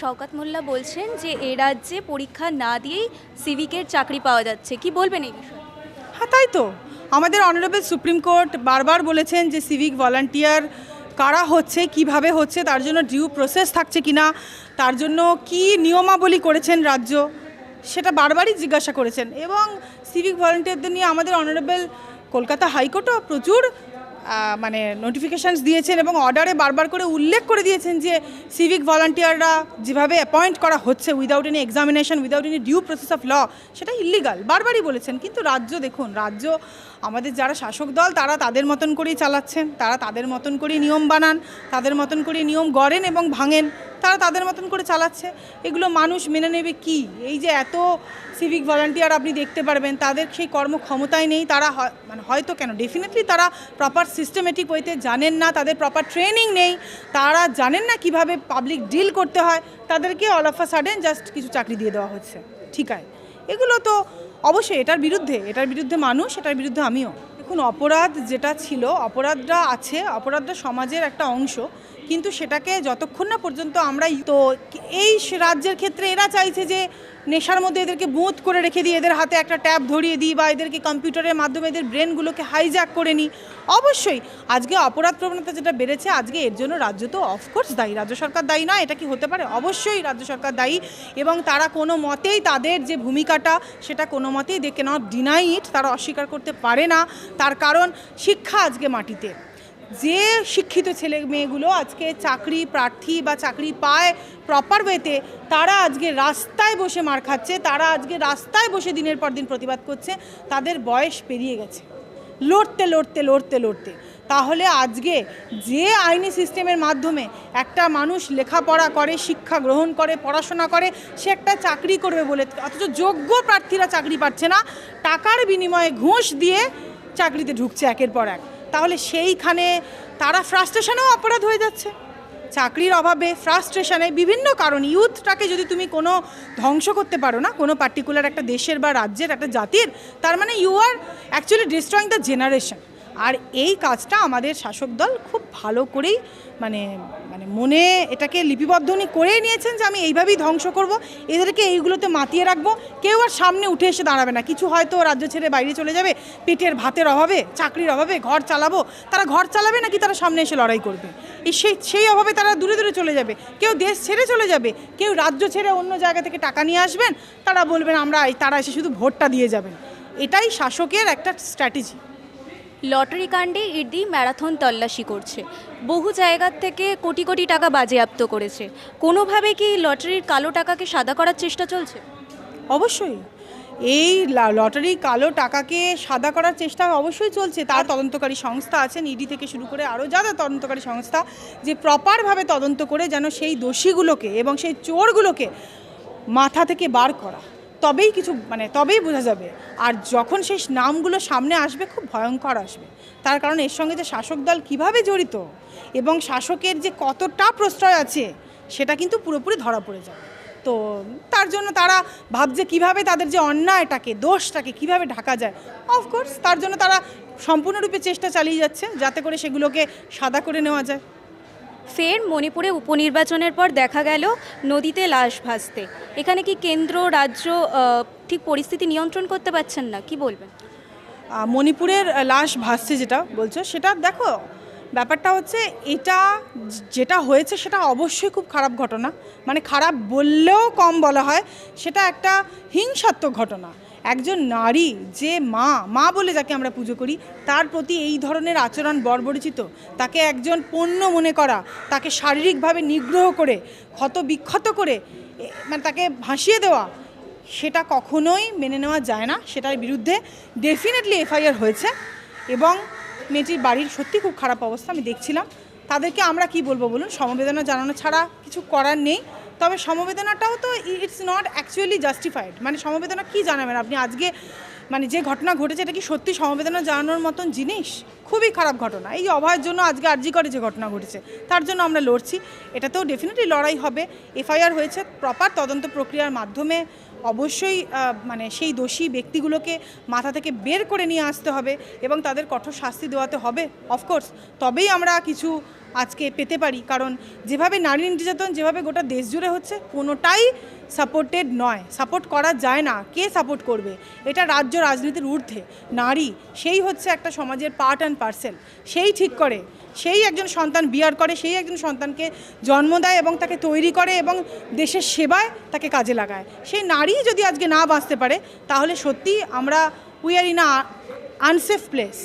শওকাত মোল্লা বলছেন যে এ রাজ্যে পরীক্ষা না দিয়েই সিভিকের চাকরি পাওয়া যাচ্ছে। কি বলবেন এই বিষয়ে? হ্যাঁ তাই তো। আমাদের অনারেবল সুপ্রিম কোর্ট বারবার বলেছেন যে সিভিক ভলান্টিয়ার কারা হচ্ছে, কীভাবে হচ্ছে, তার জন্য ডিউ প্রসেস থাকছে কি না তার জন্য কি নিয়মাবলী করেছেন রাজ্য, সেটা বারবারই জিজ্ঞাসা করেছেন। এবং সিভিক ভলান্টিয়ারদের নিয়ে আমাদের অনারেবল কলকাতা হাইকোর্টও প্রচুর মানে নোটিফিকেশানস দিয়েছেন এবং অর্ডারে বারবার করে উল্লেখ করে দিয়েছেন যে সিভিক ভলান্টিয়াররা যেভাবে অ্যাপয়েন্ট করা হচ্ছে without any examination without any due process of law সেটা ইলিগাল বারবারই বলেছেন। কিন্তু রাজ্য, দেখুন, রাজ্য, আমাদের যারা শাসক দল, তারা তাদের মতন করেই চালাচ্ছেন, তারা তাদের মতন করেই নিয়ম বানান, তাদের মতন করেই নিয়ম গড়েন এবং ভাঙেন। তারা তাদের মতন করে চালাচ্ছে। এগুলো মানুষ মেনে নেবে কি? এই যে এত সিভিক ভলান্টিয়ার আপনি দেখতে পারবেন, তাদের সেই কর্মক্ষমতাই নেই, তারা মানে হয়তো কেন? ডেফিনেটলি তারা প্রপার সিস্টেমেটিক ওয়েতে জানেন না, তাদের প্রপার ট্রেনিং নেই, তারা জানেন না কীভাবে পাবলিক ডিল করতে হয়, তাদেরকে all of a sudden just কিছু চাকরি দিয়ে দেওয়া হচ্ছে। ঠিক আছে। এগুলো তো অবশ্যই, এটার বিরুদ্ধে এটার বিরুদ্ধে মানুষ, এটার বিরুদ্ধে আমিও। দেখুন, অপরাধ যেটা ছিল, অপরাধটা আছে, অপরাধটা সমাজের একটা অংশ, কিন্তু সেটাকে যতক্ষণ না পর্যন্ত আমরা তো এই রাজ্যের ক্ষেত্রে এরা চাইছে যে নেশার মধ্যে এদেরকে বুঁত করে রেখে দিই এদের হাতে একটা ট্যাব ধরিয়ে দিই বা এদেরকে কম্পিউটারের মাধ্যমে এদের ব্রেনগুলোকে হাইজ্যাক করে নিই। অবশ্যই, আজকে অপরাধ প্রবণতা যেটা বেড়েছে, আজকে এর জন্য রাজ্য তো অফকোর্স দায়ী। রাজ্য সরকার দায়ী নয়, এটা কি হতে পারে? অবশ্যই রাজ্য সরকার দায়ী এবং তারা কোনো মতেই তাদের যে ভূমিকাটা, সেটা কোনো মতেই দেখে নট ডিনাই ইট তারা অস্বীকার করতে পারে না। তার কারণ শিক্ষা আজকে মাটিতে। যে শিক্ষিত ছেলে মেয়েগুলো আজকে চাকরি প্রার্থী বা চাকরি পায় প্রপার ওয়েতে তারা আজকে রাস্তায় বসে মার খাচ্ছে, তারা আজকে রাস্তায় বসে দিনের পর দিন প্রতিবাদ করছে, তাদের বয়স পেরিয়ে গেছে। লড়তে লড়তে লড়তে লড়তে। তাহলে আজকে যে আইনি সিস্টেমের মাধ্যমে একটা মানুষ লেখাপড়া করে, শিক্ষা গ্রহণ করে, পড়াশোনা করে, সে একটা চাকরি করবে বলে, অথচ যোগ্য প্রার্থীরা চাকরি পাচ্ছে না, টাকার বিনিময়ে ঘুষ দিয়ে চাকরিতে ঢুকছে একের পর এক। তাহলে সেইখানে তারা ফ্রাস্ট্রেশনেও অপরাধ হয়ে যাচ্ছে। চাকরির অভাবে ফ্রাস্ট্রেশনে বিভিন্ন কারণ ইউথটাকে যদি তুমি কোনো ধ্বংস করতে পারো না, কোনো পার্টিকুলার একটা দেশের বা রাজ্যের একটা জাতির, তার মানে you are actually destroying the generation আর এই কাজটা আমাদের শাসক দল খুব ভালো করেই মানে মানে মনে এটাকে লিপিবদ্ধনি করেই নিয়েছেন যে আমি এইভাবেই ধ্বংস করব, এদেরকে এইগুলোতে মাতিয়ে রাখব। কেউ আর সামনে উঠে এসে দাঁড়াবে না। কিছু হয়তো রাজ্য ছেড়ে বাইরে চলে যাবে, পেটের ভাতের অভাবে, চাকরির অভাবে, ঘর চালাবো। তারা ঘর চালাবে নাকি তারা সামনে এসে লড়াই করবে? এই সেই সেই অভাবে তারা দূরে দূরে চলে যাবে। কেউ দেশ ছেড়ে চলে যাবে, কেউ রাজ্য ছেড়ে অন্য জায়গা থেকে টাকা নিয়ে আসবেন, তারা বলবেন আমরা তারা এসে শুধু ভোটটা দিয়ে যাবেন। এটাই শাসকের একটা স্ট্র্যাটেজি। লটারি কাণ্ডে ইডি ম্যারাথন তল্লাশি করছে। বহু জায়গার থেকে কোটি কোটি টাকা বাজেয়াপ্ত করেছে। কোনোভাবে কি লটারির কালো টাকাকে সাদা করার চেষ্টা চলছে? অবশ্যই। এই লটারি কালো টাকাকে সাদা করার চেষ্টা অবশ্যই চলছে। তার তদন্তকারী সংস্থা আছেন, ইডি থেকে শুরু করে আরও যারা তদন্তকারী সংস্থা যে প্রপারভাবে তদন্ত করে যেন সেই দোষীগুলোকে এবং সেই চোরগুলোকে মাথা থেকে বার করা। তবেই কিছু মানে তবেই বোঝা যাবে। আর যখন সেই নামগুলো সামনে আসবে, খুব ভয়ঙ্কর আসবে। তার কারণ এর সঙ্গে যে শাসক দল কীভাবে জড়িত এবং শাসকের যে কতটা প্রশ্রয় আছে, সেটা কিন্তু পুরোপুরি ধরা পড়ে যাবে। তো তার জন্য তারা ভাবছে কীভাবে তাদের যে অন্যায়টাকে, দোষটাকে কীভাবে ঢাকা যায়। অফকোর্স তার জন্য তারা সম্পূর্ণরূপে চেষ্টা চালিয়ে যাচ্ছে, যাতে করে সেগুলোকে সাদা করে নেওয়া যায়। ফের মণিপুরে উপনির্বাচনের পর দেখা গেল নদীতে লাশ ভাসতে। এখানে কি কেন্দ্র, রাজ্য ঠিক পরিস্থিতি নিয়ন্ত্রণ করতে পারছেন না? কি বলবেন? মণিপুরের লাশ ভাসছে যেটা বলছো, সেটা দেখো, ব্যাপারটা হচ্ছে এটা যেটা হয়েছে সেটা অবশ্যই খুব খারাপ ঘটনা। মানে খারাপ বললেও কম বলা হয়, সেটা একটা হিংসাত্মক ঘটনা। একজন নারী যে মা মা বলে যাকে আমরা পুজো করি, তার প্রতি এই ধরনের আচরণ বর্বরিচিত। তাকে একজন পণ্য মনে করা, তাকে শারীরিকভাবে নিগ্রহ করে ক্ষত বিক্ষত করে মানে তাকে ভাসিয়ে দেওয়া, সেটা কখনোই মেনে নেওয়া যায় না। সেটার বিরুদ্ধে ডেফিনেটলি এফআইআর হয়েছে এবং মেয়েটির বাড়ির সত্যি খুব খারাপ অবস্থা আমি দেখছিলাম। তাদেরকে আমরা কি বলব বলুন? সমবেদনা জানানো ছাড়া কিছু করার নেই। তবে সমবেদনাটাও তো ইটস নট অ্যাকচুয়ালি জাস্টিফাইড মানে সমবেদনা কি জানাবেন? আপনি আজকে মানে যে ঘটনা ঘটেছে, এটা কি সত্যি সমবেদনা জানানোর মতন জিনিস? খুবই খারাপ ঘটনা। এই অভয়ের জন্য আজকে আর্জি করে যে ঘটনা ঘটেছে, তার জন্য আমরা লড়ছি। এটাতেও ডেফিনেটলি লড়াই হবে। এফআইআর হয়েছে প্রপার তদন্ত প্রক্রিয়ার মাধ্যমে অবশ্যই মানে সেই দোষী ব্যক্তিগুলোকে মাথা থেকে বের করে নিয়ে আসতে হবে এবং তাদের কঠোর শাস্তি দেওয়াতে হবে। অফকোর্স তবেই আমরা কিছু আজকে পেতে পারি। কারণ যেভাবে নারী নির্যাতন, যেভাবে গোটা দেশ জুড়ে হচ্ছে, কোনোটাই সাপোর্টেড নয়। সাপোর্ট করা যায় না। কে সাপোর্ট করবে? এটা রাজ্য রাজনীতির ঊর্ধ্বে। নারী, সেই হচ্ছে একটা সমাজের পার্ট অ্যান্ড পার্সেল সেই ঠিক করে, সেই একজন সন্তান বিয়ার করে, সেই একজন সন্তানকে জন্ম দেয় এবং তাকে তৈরি করে এবং দেশের সেবায় তাকে কাজে লাগায়। সেই নারী যদি আজকে না বাঁচতে পারে, তাহলে সত্যি আমরা we are in a unsafe place